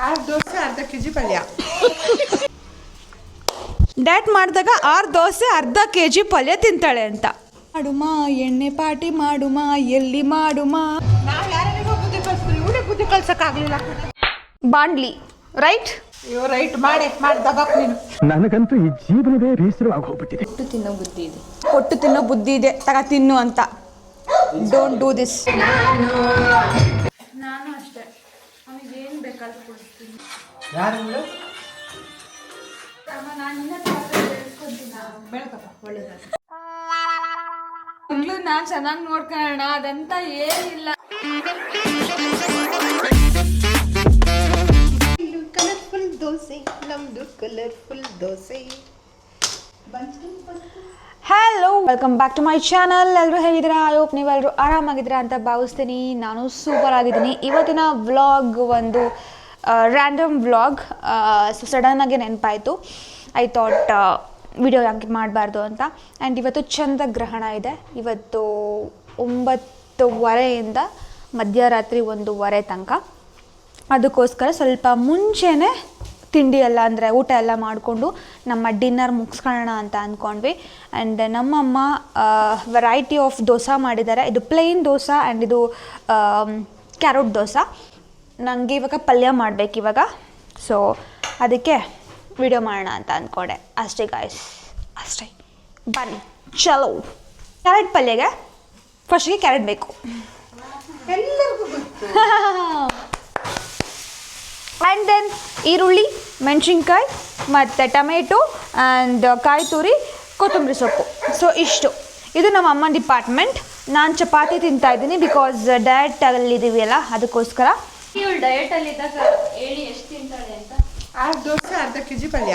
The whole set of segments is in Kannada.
ಆರು ದೋಸೆ ಅರ್ಧ ಕೆ ಜಿ ಪಲ್ಯ. ಡಯಟ್ ಮಾಡಿದಾಗ ಆರು ದೋಸೆ ಅರ್ಧ ಕೆ ಜಿ ಪಲ್ಯ ತಿಂತಾಳೆ ಅಂತ. ಮಾಡುಮ ಎಣ್ಣೆ ಪಾಟಿ ಮಾಡುಮ ಎಲ್ಲಿ ಮಾಡುಮ? ನಾವು ಯಾರಿಗೂ ಬುದ್ಧಿ ಕಲಿಸ್ತೀವಿ? ಇವಳಿಗೆ ಬುದ್ಧಿ ಆಗಲಿಲ್ಲ. ಬಾಂಡ್ಲಿ ರೈಟ್ ಅಯ್ಯೋ ರೈಟ್ ಮಾಡಿ ಮಾಡಿ ದಬಾಕ್ ನೀನು. ನನಗಂತೂ ಈ ಜೀವನವೇ ಬೇಸರವಾಗಿ ಹೋಗ್ಬಿಟ್ಟಿದೆ. ಹೊಟ್ಟು ತಿನ್ನೋ ಬುದ್ಧಿ ಇದೆ. ಕೊಟ್ಟು ತಿನ್ನೋ ಬುದ್ಧಿ ಇದೆ. ತಗ ತಿನ್ನು ಅಂತ. ಡೋಂಟ್ ಡೂ ದಿಸ್ ನಾನು ಅಷ್ಟೇ ಅವನಿಗೆ ಏನು ಬೇಕಾದ್ರೂ ಕೊಡ್ತೀನಿ ಯಾರು ಇವಳು ಮಗಳು ನಾನು ಚೆನ್ನಾಗಿ ನೋಡ್ಕೊಳ್ಳೋಣ ಅದಂತ ಏನಿಲ್ಲ. ಕಲರ್ಫುಲ್ ದೋಸೆ ನಮ್ದು colourful dosa. Hello welcome back to my channel ಎಲ್ಲರೂ ಹೇಗಿದ್ದೀರಾ? ಐ ಹೋಪ್ ನೀವೆಲ್ಲರೂ ಆರಾಮಾಗಿದ್ದೀರಾ ಅಂತ ಭಾವಿಸ್ತೀನಿ. ನಾನು ಸೂಪರ್ ಆಗಿದ್ದೀನಿ. ಇವತ್ತಿನ ವ್ಲಾಗ್ ಒಂದು ರ್ಯಾಂಡಮ್ ವ್ಲಾಗ್ ಸೊ ಸಡನ್ನಾಗಿ ನೆನಪಾಯಿತು. ಐ ಥಾಟ್ ವಿಡಿಯೋ ಯಾಕೆ ಮಾಡಬಾರ್ದು ಅಂತ. ಆ್ಯಂಡ್ ಇವತ್ತು ಚಂದ ಗ್ರಹಣ ಇದೆ. ಇವತ್ತು ಒಂಬತ್ತುವರೆಯಿಂದ ಮಧ್ಯರಾತ್ರಿ ಒಂದೂವರೆ ತನಕ. ಅದಕ್ಕೋಸ್ಕರ ಸ್ವಲ್ಪ ಮುಂಚೆನೇ ತಿಂಡಿ ಎಲ್ಲ ಅಂದರೆ ಊಟ ಎಲ್ಲ ಮಾಡಿಕೊಂಡು ನಮ್ಮ ಡಿನ್ನರ್ ಮುಗಿಸ್ಕೊಳ್ಳೋಣ ಅಂತ ಅಂದ್ಕೊಂಡ್ವಿ ಆ್ಯಂಡ್ ನಮ್ಮಮ್ಮ ವೆರೈಟಿ ಆಫ್ ದೋಸೆ ಮಾಡಿದ್ದಾರೆ. ಇದು ಪ್ಲೇನ್ ದೋಸೆ ಆ್ಯಂಡ್ ಇದು ಕ್ಯಾರೋಟ್ ದೋಸೆ. ನನಗೆ ಇವಾಗ ಪಲ್ಯ ಮಾಡಬೇಕು ಇವಾಗ. ಸೊ ಅದಕ್ಕೆ ವಿಡಿಯೋ ಮಾಡೋಣ ಅಂತ ಅಂದ್ಕೊಂಡೆ ಅಷ್ಟೇ ಗಾಯ್ಸ್ ಅಷ್ಟೇ. ಬನ್ನಿ. ಚಲೋ. ಕ್ಯಾರೆಟ್ ಪಲ್ಯಗೆ ಫಸ್ಟಿಗೆ ಕ್ಯಾರೆಟ್ ಬೇಕು. ಆ್ಯಂಡ್ ದೆನ್ ಈರುಳ್ಳಿ ಮೆಣಸಿನ್ಕಾಯಿ ಮತ್ತು ಟೊಮೆಟೊ ಆ್ಯಂಡ್ ಕಾಯಿ ತುರಿ ಕೊತ್ತಂಬರಿ ಸೊಪ್ಪು. ಸೊ ಇಷ್ಟು. ಇದು ನಮ್ಮ ಅಮ್ಮನ ಡಿಪಾರ್ಟ್ಮೆಂಟ್ ನಾನು ಚಪಾತಿ ತಿಂತಾ ಇದ್ದೀನಿ ಬಿಕಾಸ್ ಡಯಟ್ ಅಲ್ಲಿದ್ದೀವಿ ಅಲ್ಲ ಅದಕ್ಕೋಸ್ಕರ. ಇವಳು ಡಯಟ್ ಅಲ್ಲಿ ಇದ್ದಾಗ ಹೇಳಿ ಎಷ್ಟು ತಿಂತಾಳೆ ಅಂತ? ಆರು ದೋಸೆ ಅರ್ಧ ಕೆ ಜಿ ಪಲ್ಯ.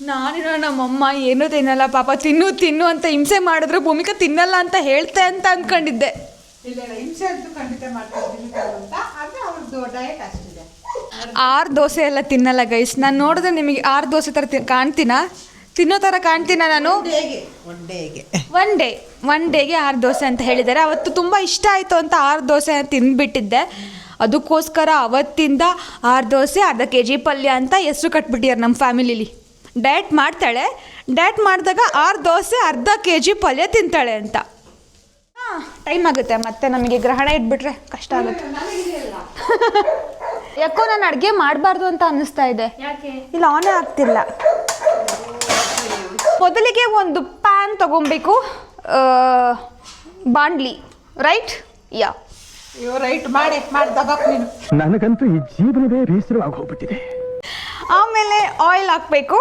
ನಾನಿರೋ ನಮ್ಮಮ್ಮ ಏನೂ ತಿನ್ನಲ್ಲ ಪಾಪ ತಿನ್ನು ತಿನ್ನು ಅಂತ ಹಿಂಸೆ ಮಾಡಿದ್ರು ಭೂಮಿಕಾ ತಿನ್ನಲ್ಲ ಅಂತ ಹೇಳ್ತೆ ಅಂತ ಅಂದ್ಕೊಂಡಿದ್ದೆ ಇಲ್ಲ ಇಲ್ಲ ಹಿಂಸೆ ಅಂತೂ ಖಂಡಿತ ಮಾಡ್ತೀನಿ ಅಂತ. ಆದರೆ ಅವ್ರದ್ದು ಡಯಟ್ ಅಷ್ಟಿದೆ. ಆರು ದೋಸೆ ಎಲ್ಲ ತಿನ್ನಲ್ಲ ಗೈಸ್ ನಾನು ನೋಡಿದ್ರೆ ನಿಮಗೆ ಆರು ದೋಸೆ ಥರ ತಿ ಕಾಣ್ತೀನಾ? ತಿನ್ನೋ ಥರ ಕಾಣ್ತೀನ ನಾನು? ಡೇಗೆ ಒನ್ ಡೇಗೆ ಒನ್ ಡೇ ಒನ್ ಡೇಗೆ ಆರು ದೋಸೆ ಅಂತ ಹೇಳಿದ್ದಾರೆ. ಅವತ್ತು ತುಂಬ ಇಷ್ಟ ಆಯಿತು ಅಂತ ಆರು ದೋಸೆ ತಿಂದ್ಬಿಟ್ಟಿದ್ದೆ. ಅದಕ್ಕೋಸ್ಕರ ಅವತ್ತಿಂದ ಆರು ದೋಸೆ ಅರ್ಧ ಕೆ ಜಿ ಪಲ್ಯ ಅಂತ ಹೆಸರು ಕಟ್ಬಿಟ್ಟಿದ್ದಾರೆ ನಮ್ಮ ಫ್ಯಾಮಿಲಿಲಿ. ಡಯಟ್ ಮಾಡ್ತಾಳೆ. ಡಯಟ್ ಮಾಡಿದಾಗ ಆರು ದೋಸೆ ಅರ್ಧ ಕೆ ಜಿ ಪಲ್ಯ ತಿಂತಾಳೆ ಅಂತ. ಹಾಂ ಟೈಮ್ ಆಗುತ್ತೆ. ಮತ್ತೆ ನಮಗೆ ಗ್ರಹಣ ಇಟ್ಬಿಟ್ರೆ ಕಷ್ಟ ಆಗುತ್ತೆ. ಯಾಕೋ ನಾನು ಅಡುಗೆ ಮಾಡಬಾರ್ದು ಅಂತ ಅನ್ನಿಸ್ತಾ ಇದೆ. ಇಲ್ಲ ಆನೇ ಆಗ್ತಿಲ್ಲ. ಮೊದಲಿಗೆ ಒಂದು ಪ್ಯಾನ್ ತಗೊಬೇಕು. ಬಾಂಡ್ಲಿ ರೈಟ್ ಯಾ ಅಯ್ಯೋ ರೈಟ್ ಮಾಡಿ ಮಾಡಿ ದಬಾಕ್ ನೀನು. ನನಗಂತೂ ಈ ಜೀವನವೇ ಬೇಸರ ಹೋಗ್ಬಿಟ್ಟಿದೆ ಆಮೇಲೆ ಆಯಿಲ್ ಹಾಕಬೇಕು.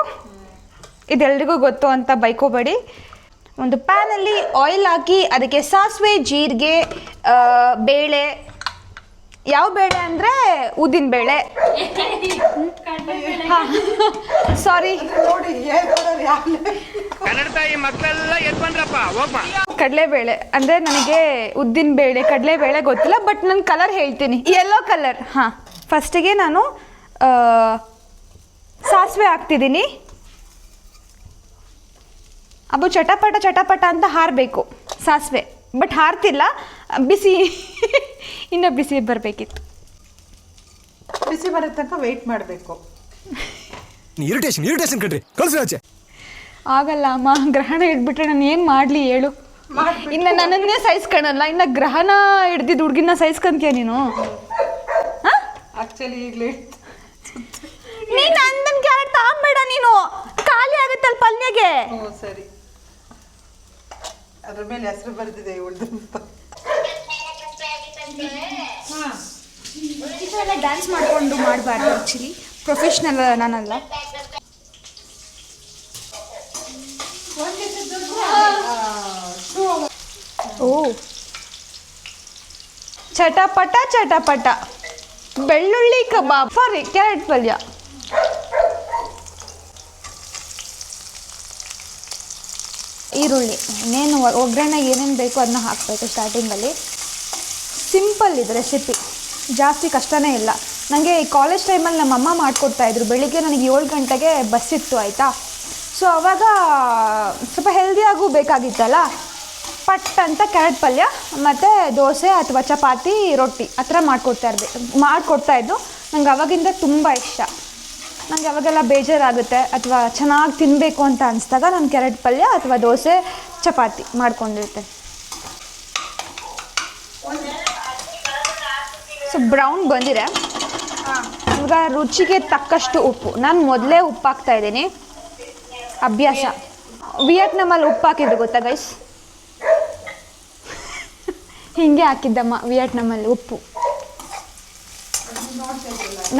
ಇದೆಲ್ರಿಗೂ ಗೊತ್ತು ಅಂತ ಬೈಕೋಬೇಡಿ. ಒಂದು ಪ್ಯಾನಲ್ಲಿ ಆಯಿಲ್ ಹಾಕಿ ಅದಕ್ಕೆ ಸಾಸಿವೆ ಜೀರಿಗೆ ಬೇಳೆ ಯಾವ ಬೇಳೆ ಅಂದರೆ ಉದ್ದಿನ ಬೇಳೆ? ಸಾರಿ ನೋಡಿ ಬೇಳೆ ಅಂದ್ರೆ ಕಡಲೆಬೇಳೆ ನನಗೆ ಉದ್ದಿನ ಬೇಳೆ ಕಡಲೆಬೇಳೆ ಗೊತ್ತಿಲ್ಲ ಬಟ್ ನಾನು ಕಲರ್ ಹೇಳ್ತೀನಿ. ಯೆಲ್ಲೋ ಕಲರ್ ಹಾಂ. ಫಸ್ಟಿಗೆ ನಾನು ಆ, ಸಾಸಿವೆ ಹಾಕ್ತಿದ್ದೀನಿ. ಅಬ್ಬು ಚಟಪಟ ಚಟಪಟ ಅಂತ ಹಾರಬೇಕು ಸಾಸಿವೆ ಬಟ್ ಹಾರ್ತಿಲ್ಲ. ಬಿಸಿ. ಇನ್ನೂ ಬಿಸಿ ಬರಬೇಕಿತ್ತು. ಬಿಸಿ ಬರೋ ತನಕ ವೆಯ್ಟ್ ಮಾಡಬೇಕು. ಇರಿಟೇಷನ್ ಇರಿಟೇಷನ್ ಕಣ್ರಿ. ಕಳ್ಸಿ ಆಚೆ. ಆಗಲ್ಲ ಅಮ್ಮ ಗ್ರಹಣ ಹಿಡ್ಬಿಟ್ರೆ ನಾನು ಏನು ಮಾಡಲಿ ಹೇಳು. ಇನ್ನು ನನ್ನನ್ನೇ ಸಹಿಸ್ಕೊಳಲ್ಲ ಇನ್ನು ಗ್ರಹಣ ಹಿಡ್ದಿದ್ದು ಹುಡುಗಿನ ಸಹಿಸ್ಕೊಂತೀಯ ನೀನು? ಆಕ್ಚುಲಿ ಆ್ಯಕ್ಚುಲಿ ಲೇಟ್ ನೀನು ಅಂದನ್ ಕ್ಯಾರೆಟ್ ತಗೊಂಬೇಡ ನೀನು. ಖಾಲಿ ಆಗುತ್ತಲ್ಲ ಪಲ್ಯಗೆ. ಹ್ಞೂ ಸರಿ. ಅದ್ರ ಮೇಲೆ ಹೆಸರು ಬರೆದಿದೆ ಇವಳ್ದು ಡ್ಯಾನ್ಸ್ ಮಾಡಿಕೊಂಡು ಮಾಡಬಾರ್ದು ಆ್ಯಕ್ಚುಲಿ ಪ್ರೊಫೆಷ್ನಲ್ ನಾನಲ್ಲ. ಓ. ಚಟಪಟ ಚಟಪಟ. ಬೆಳ್ಳುಳ್ಳಿ ಕಬಾಬ್. ಸಾರಿ ಕ್ಯಾರೆಟ್ ಪಲ್ಯ. ಈರುಳ್ಳಿ. ಇನ್ನೇನು ಒಗ್ಗರಣೆ ಒಗ್ಗರಣೆಗೆ ಏನೇನು ಬೇಕೋ ಅದನ್ನ ಹಾಕಬೇಕು ಸ್ಟಾರ್ಟಿಂಗಲ್ಲಿ ಸಿಂಪಲ್ ಇದು ರೆಸಿಪಿ. ಜಾಸ್ತಿ ಕಷ್ಟನೇ ಇಲ್ಲ. ನನಗೆ ಕಾಲೇಜ್ ಟೈಮಲ್ಲಿ ನಮ್ಮ ಅಮ್ಮ ಮಾಡಿಕೊಡ್ತಾಯಿದ್ರು ಬೆಳಿಗ್ಗೆ ನನಗೆ ಏಳು ಗಂಟೆಗೆ ಬಸ್ ಇತ್ತು, ಆಯಿತಾ? ಸೊ ಅವಾಗ ಸ್ವಲ್ಪ ಹೆಲ್ದಿಯಾಗೂ ಬೇಕಾಗಿತ್ತಲ್ಲ? ಪಟ್ ಅಂತ ಕ್ಯಾರೆಟ್ ಪಲ್ಯ, ಮತ್ತು ದೋಸೆ ಅಥವಾ ಚಪಾತಿ, ರೊಟ್ಟಿ ಆ ಥರ ಮಾಡಿಕೊಡ್ತಾ ಇರ್ಬೇಕು ಮಾಡಿಕೊಡ್ತಾ ಇದ್ದು ನಂಗೆ ಅವಾಗಿಂದ ತುಂಬ ಇಷ್ಟ. ನನಗೆ ಅವಾಗೆಲ್ಲ ಬೇಜಾರಾಗುತ್ತೆ. ಅಥವಾ ಚೆನ್ನಾಗಿ ತಿನ್ನಬೇಕು ಅಂತ ಅನಿಸ್ದಾಗ ನಾನು ಕ್ಯಾರೆಟ್ ಪಲ್ಯ ಅಥವಾ ದೋಸೆ, ಚಪಾತಿ ಮಾಡ್ಕೊಂಡಿರ್ತೇನೆ ಸೊ ಬ್ರೌನ್ ಬಂದಿದೆ. ಈಗ ರುಚಿಗೆ ತಕ್ಕಷ್ಟು ಉಪ್ಪು. ನಾನು ಮೊದಲೇ ಉಪ್ಪು ಹಾಕ್ತಾ ಇದ್ದೀನಿ. ಅಭ್ಯಾಸ. ವಿಯಟ್ನಾಮಲ್ಲಿ ಉಪ್ಪು ಹಾಕಿದ್ರು ಗೊತ್ತಾ ಗೈಸ್ ಹಿಂಗೆ ಹಾಕಿದ್ದಮ್ಮ ವಿಯಟ್ನಾಮಲ್ಲಿ ಉಪ್ಪು.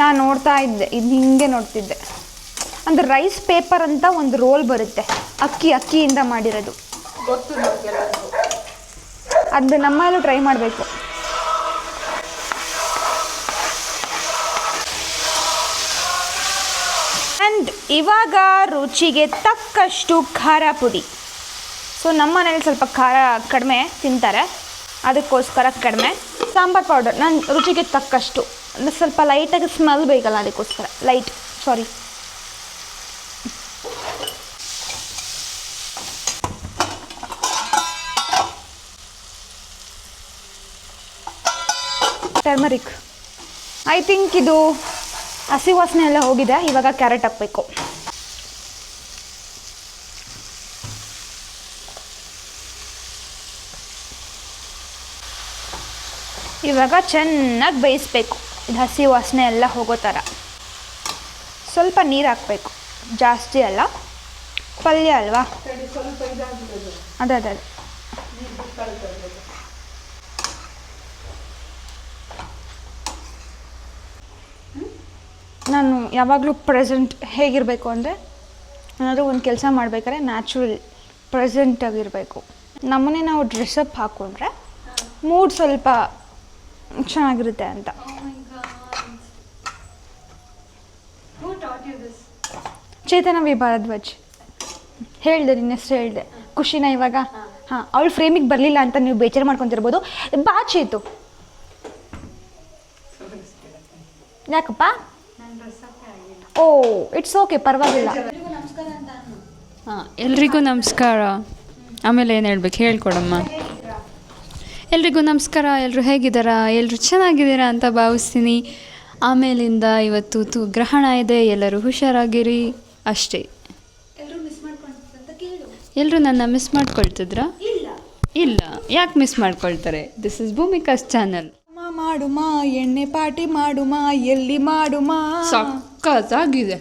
ನಾನು ನೋಡ್ತಾ ಇದ್ದೆ ಇದು ಹಿಂಗೆ ನೋಡ್ತಿದ್ದೆ. ಅಂದ್ರೆ ರೈಸ್ ಪೇಪರ್ ಅಂತ ಒಂದು ರೋಲ್ ಬರುತ್ತೆ. ಅಕ್ಕಿ ಅಕ್ಕಿಯಿಂದ ಮಾಡಿರೋದು. ಅದು ನಮ್ಮಲ್ಲೂ ಟ್ರೈ ಮಾಡಬೇಕು. ಇವಾಗ ರುಚಿಗೆ ತಕ್ಕಷ್ಟು ಖಾರ ಪುಡಿ. ಸೊ ನಮ್ಮ ಮನೇಲಿ ಸ್ವಲ್ಪ ಖಾರ ಕಡಿಮೆ ತಿಂತಾರೆ. ಅದಕ್ಕೋಸ್ಕರ ಕಡಿಮೆ. ಸಾಂಬಾರ್ ಪೌಡರ್ ನಾನು ರುಚಿಗೆ ತಕ್ಕಷ್ಟು. ಅಂದರೆ ಸ್ವಲ್ಪ ಲೈಟಾಗಿ ಸ್ಮೆಲ್ ಬೇಕಲ್ಲ ಅದಕ್ಕೋಸ್ಕರ. Light sorry turmeric I think ಇದು ಹಸಿ ವಾಸನೆ ಎಲ್ಲ ಹೋಗಿದೆ ಇವಾಗ ಕ್ಯಾರೆಟ್ ಹಾಕಬೇಕು. ಇವಾಗ ಚೆನ್ನಾಗಿ ಬೇಯಿಸ್ಬೇಕು. ಇದು ಹಸಿ ವಾಸನೆ ಎಲ್ಲ ಹೋಗೋ ಥರ. ಸ್ವಲ್ಪ ನೀರು ಹಾಕಬೇಕು. ಜಾಸ್ತಿ ಅಲ್ಲ. ಪಲ್ಯ ಅಲ್ವಾ? ಅದೇ ಅದೇ ಅದೇ ನೀರು ಬಿಟ್ಕೊಳ್ತದೆ ನಾನು ಯಾವಾಗಲೂ ಪ್ರೆಸೆಂಟ್ ಹೇಗಿರಬೇಕು ಅಂದರೆ ಏನಾದರೂ ಒಂದು ಕೆಲಸ ಮಾಡಬೇಕಾದ್ರೆ ನ್ಯಾಚುರಲ್ ಪ್ರೆಸೆಂಟಾಗಿರಬೇಕು ನಮ್ಮನ್ನೇ ನಾವು ಡ್ರೆಸ್ಅಪ್ ಹಾಕ್ಕೊಂಡ್ರೆ ಮೂಡ್ ಸ್ವಲ್ಪ ಚೆನ್ನಾಗಿರುತ್ತೆ ಅಂತ. U Chetana V Bharadwaj. ಹೇಳಿದೆ ನಿನ್ನ ಹೆಸರು ಹೇಳಿದೆ. ಖುಷಿನ ಇವಾಗ? ಹಾಂ. ಅವಳು ಫ್ರೇಮಿಗೆ ಬರಲಿಲ್ಲ ಅಂತ ನೀವು ಬೇಜಾರು ಮಾಡ್ಕೊತಿರ್ಬೋದು. ಬಾ ಚೇತು. ಯಾಕಪ್ಪ? ಓ ಇಟ್ಸ್ ಓಕೆ ಪರವಾಗಿಲ್ಲ. ಹಾಂ ಎಲ್ರಿಗೂ ನಮಸ್ಕಾರ. ಆಮೇಲೆ ಏನು ಹೇಳ್ಬೇಕು? ಹೇಳ್ಕೊಡಮ್ಮ. ಎಲ್ರಿಗೂ ನಮಸ್ಕಾರ ಎಲ್ಲರೂ ಹೇಗಿದ್ದಾರಾ? ಎಲ್ಲರೂ ಚೆನ್ನಾಗಿದ್ದೀರಾ ಅಂತ ಭಾವಿಸ್ತೀನಿ. ಆಮೇಲಿಂದ ಇವತ್ತು ತು ಗ್ರಹಣ ಇದೆ ಎಲ್ಲರೂ ಹುಷಾರಾಗಿರಿ. ಅಷ್ಟೇ. ಎಲ್ಲರೂ ನನ್ನ ಮಿಸ್ ಮಾಡ್ಕೊಳ್ತಿದ್ರಾ? ಇಲ್ಲ. ಯಾಕೆ ಮಿಸ್ ಮಾಡ್ಕೊಳ್ತಾರೆ? ದಿಸ್ ಇಸ್ ಭೂಮಿಕಾಸ್ ಚಾನಲ್ ಮಾಡುಮಾ ಎಣ್ಣೆ ಪಾಟಿ ಮಾಡುಮಾ ಎಲ್ಲಿ ಮಾಡುಮಾ ಸಕ್ಕತ್ತಾಗಿದೆ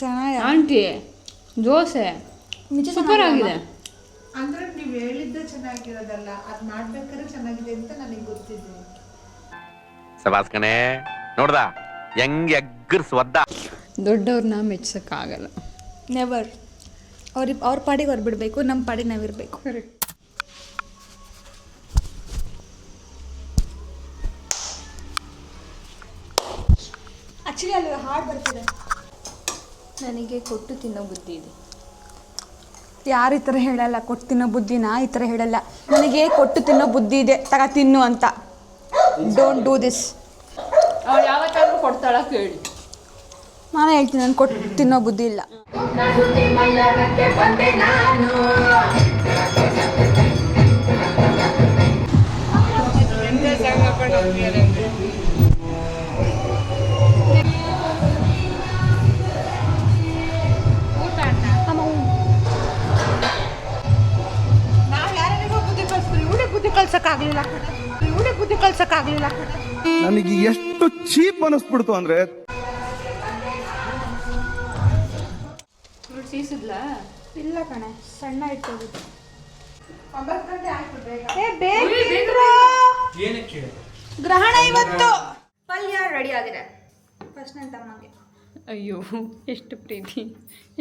ಚೆನ್ನಾಗಿ? ಆಂಟಿ ದೋಸೆ. ಸೂಪರ್ ಆಗಿದೆ. ಅಂದ್ರೆ ನೀವು ಹೇಳಿದ್ದೆ ಚೆನ್ನಾಗಿರೋದಲ್ಲ ಅದ್ ಮಾಡ್ಬೇಕಾದ್ರೆ ಚೆನ್ನಾಗಿದೆ ಅಂತ ನನಗೆ ಗೊತ್ತಿದೆ. ಸಬಾಸ್ ಕಣೆ ನೋಡ್ದ? ಹೆಂಗ್ ಎಗ್ಗರ್ಸ್ ಒದ್ದ ದೊಡ್ಡವ್ರನ್ನ ಮೆಚ್ಚೋಕ್ಕಾಗಲ್ಲ ನೆವರ್ ಅವ್ರಿಗೆ ಅವ್ರ ಪಾಡಿಗೆ ಅವ್ರು ಬಿಡಬೇಕು ನಮ್ಮ ಪಾಡಿಗೆ ನಾವಿರಬೇಕು. ಆ್ಯಕ್ಚುಲಿ ಅಲ್ಲಿ ಹಾಡು ಬರ್ತಿದೆ. ನನಗೆ ಕೊಟ್ಟು ತಿನ್ನೋ ಬುದ್ಧಿ ಇದೆ. ಯಾರು ಈ ಥರ ಹೇಳಲ್ಲ ಕೊಟ್ಟು ತಿನ್ನೋ ಬುದ್ಧಿನ? ಈ ಥರ ಹೇಳಲ್ಲ. ನನಗೆ ಕೊಟ್ಟು ತಿನ್ನೋ ಬುದ್ಧಿ ಇದೆ. ತಗ ತಿನ್ನು ಅಂತ. ಡೋಂಟ್ ಡೂ ದಿಸ್ ಅವಳು ಯಾವತ್ತಾದ್ರೂ ಕೊಡ್ತಾಳ ಕೇಳಿ. ನಾನೇ ಹೇಳ್ತೀನಿ ನಾನು ಕೊಟ್ಟು ತಿನ್ನೋ ಬುದ್ಧಿ ಇಲ್ಲ. ಕಲ್ಸಕ್ಕಾಗ್ಲಿಲ್ಲ ಇವಡೆ ಬುದ್ಧಿ ಕಳ್ಸಕ್ಕಾಗ್ಲಿಲ್ಲ. ನನಗೆ ಎಷ್ಟು ಚೀಪ್ ಅನಿಸ್ಬಿಡ್ತು ಅಂದ್ರೆ ಇಲ್ಲ ಕಣೆ ಸಣ್ಣ ಒಂಬತ್ತು ಗಂಟೆ ಆಯ್ತು ಗ್ರಹಣ ಇವತ್ತು. ಪಲ್ಯ ರೆಡಿ ಆಗಿದೆ. ಫಸ್ಟ್ ನನ್ನ ತಮ್ಮಗೆ ಅಯ್ಯೋ ಎಷ್ಟು ಪ್ರೀತಿ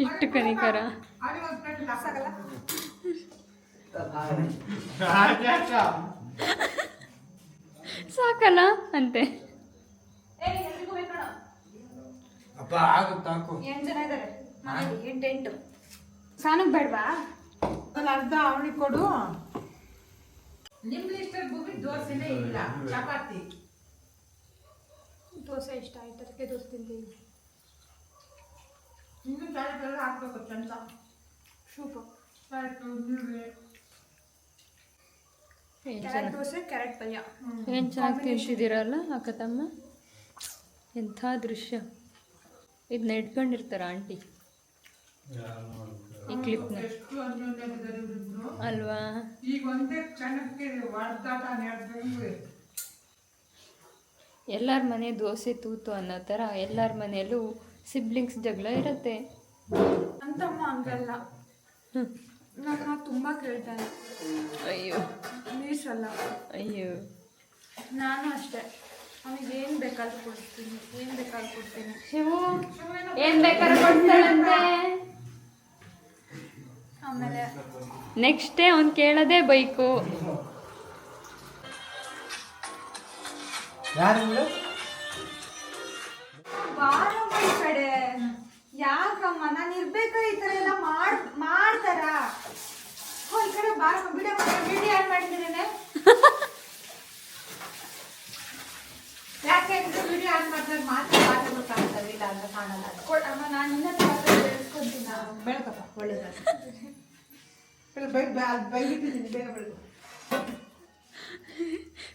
ಎಷ್ಟು ಕನಿಕರ. ಸಾಕಲ್ಲ ಅಂತೆ. ಎಂಟು ಜನ ಇದ್ದಾರೆ ಮನೇಲಿ ಎಂಟು ಎಂಟು. ಸಾನಕ್ಕೆ ಬೇಡವಾ? ಒಂದು ಅರ್ಧ ಅವನಿಗೆ ಕೊಡು. ನಿಮ್ಗೆ ಲಿಸ್ಟಲ್ಲಿ ಭೂಮಿ ದೋಸೆನೇ ಇಲ್ಲ ಚಪಾತಿ. ದೋಸೆ ಇಷ್ಟ ಆಯ್ತು ಅದಕ್ಕೆ ದೋಸೆ ತಿಂತೀನಿ. ಇನ್ನೂ ಕ್ಯಾರೆಟ್ ಎಲ್ಲ ಹಾಕ್ಬೇಕು ಚಂದ. ಸೂಪರ್. ಕ್ಯಾರೆಟು ನೀರುಳ್ಳಿ ಕ್ಯಾರೆಟ್ ದೋಸೆ ಕ್ಯಾರೆಟ್ ಪಲ್ಯ. ಏನು ಚೆನ್ನಾಗಿ ಅಕ್ಕ ತಮ್ಮ ಎಂಥ ದೃಶ್ಯ. ಇದ್ ನೆಡ್ಕೊಂಡಿರ್ತಾರ ಆಂಟಿ? ಈ ಕ್ಲಿಪ್ನ ಅಲ್ವಾ? ಎಲ್ಲರ ಮನೆ ದೋಸೆ ತೂತು ಅನ್ನೋ ಥರ ಎಲ್ಲರ ಮನೆಯಲ್ಲೂ ಸಿಬ್ಲಿಂಗ್ಸ್ ಜಗಳ ಇರುತ್ತೆ. ಅಂತಮ್ಮ ಹಂಗಲ್ಲ. ನನ್ನ ತುಂಬಾ ಕೇಳ್ತಾನೆ ಅಯ್ಯೋ. ಮೀಸಲ್ಲ ಅಯ್ಯೋ. ನಾನು ಅಷ್ಟೇ. ಅವನಿಗೆ ಏನು ಬೇಕಾದ್ರೂ ಕೊಡ್ತೀನಿ ಏನು ಬೇಕಾದ್ರೂ ಕೊಡ್ತೀನಿ. ಶಿವು ಏನು ಬೇಕಾದ್ರೆ ಕೊಡ್ತಾಳಂತೆ? ಆಮೇಲೆ ನೆಕ್ಸ್ಟ್ ಡೇ ಅವ್ನು ಕೇಳೋದೇ ಬೈಕು. ಬಾರಮ್ಮ ಈ ಕಡೆ. ಯಾಕಮ್ಮ? ನಾನು ಇರ್ಬೇಕ ಈ ತರ ಎಲ್ಲ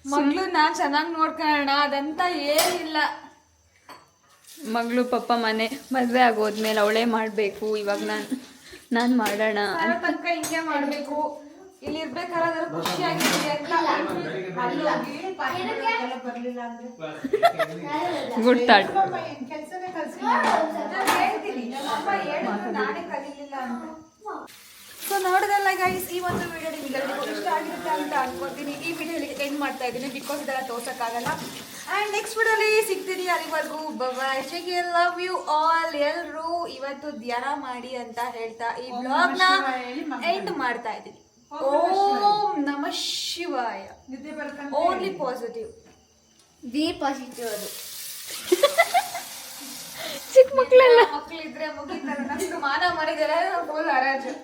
ಮಗಳು ನಾನ್ ಚೆನ್ನಾಗಿ ನೋಡ್ಕೊಳ್ಳೋಣ ಅದಂತ ಏನಿಲ್ಲ. ಮಗಳು ಪಪ್ಪ ಮನೆ ಮದುವೆ ಆಗೋದ್ಮೇಲೆ ಅವಳೇ ಮಾಡಬೇಕು ಇವಾಗ ನಾನು. ನಾನು ಮಾಡೋಣ ತನಕ ಹಿಂಗೆ ಮಾಡಬೇಕು. ಇಲ್ಲಿ ಇರ್ಬೇಕಾದ್ರೆ ಖುಷಿಯಾಗಿ ಅಂತ. Good thought. ಕೆಲಸನೇ ನಾನೇ ಕಲೀಲಿಲ್ಲ ಅಂತ. ಸೊ ನೋಡಿದಲ್ಲ ಗೈಸ್ ಈ ಒಂದು ವಿಡಿಯೋ ನಿಮ್ಗೆ ಇಷ್ಟ ಆಗಿರುತ್ತೆ ಅಂತ ಅನ್ಕೋತೀನಿ ಈ ವಿಡಿಯೋ ಎಂಡ್ ಮಾಡ್ತಾ ಇದ್ದೀನಿ ಬಿಕಾಸ್ ಇದೆಲ್ಲ ತೋರ್ಸಕ್ಕಾಗಲ್ಲ. ಆ್ಯಂಡ್ ನೆಕ್ಸ್ಟ್ ವಿಡಿಯೋಲಿ ಸಿಗ್ತೀನಿ ಅಲ್ಲಿವರೆಗೂ. ಬಾಯ್ ಲವ್ ಯು ಆಲ್ ಎಲ್ಲರೂ ಇವತ್ತು ಧ್ಯಾನ ಮಾಡಿ ಅಂತ ಹೇಳ್ತಾ ಈ ಬ್ಲಾಗ್ನ ಎಂಡ್ ಮಾಡ್ತಾ ಇದ್ದೀನಿ. ಓಂ ನಮ ಶಿವಾಯ. ಓನ್ಲಿ ಪಾಸಿಟಿವ್ ದಿ ಪಾಸಿಟಿವ್ ಅದು. ಚಿಕ್ಕ ಮಕ್ಕಳೆಲ್ಲ ಮಕ್ಕಳಿದ್ರೆ ಮುಗಿತಾರೆ. ನಮ್ದು ಮಾನ ಮರಿದರೆ ಫುಲ್ ಹರಾಜು.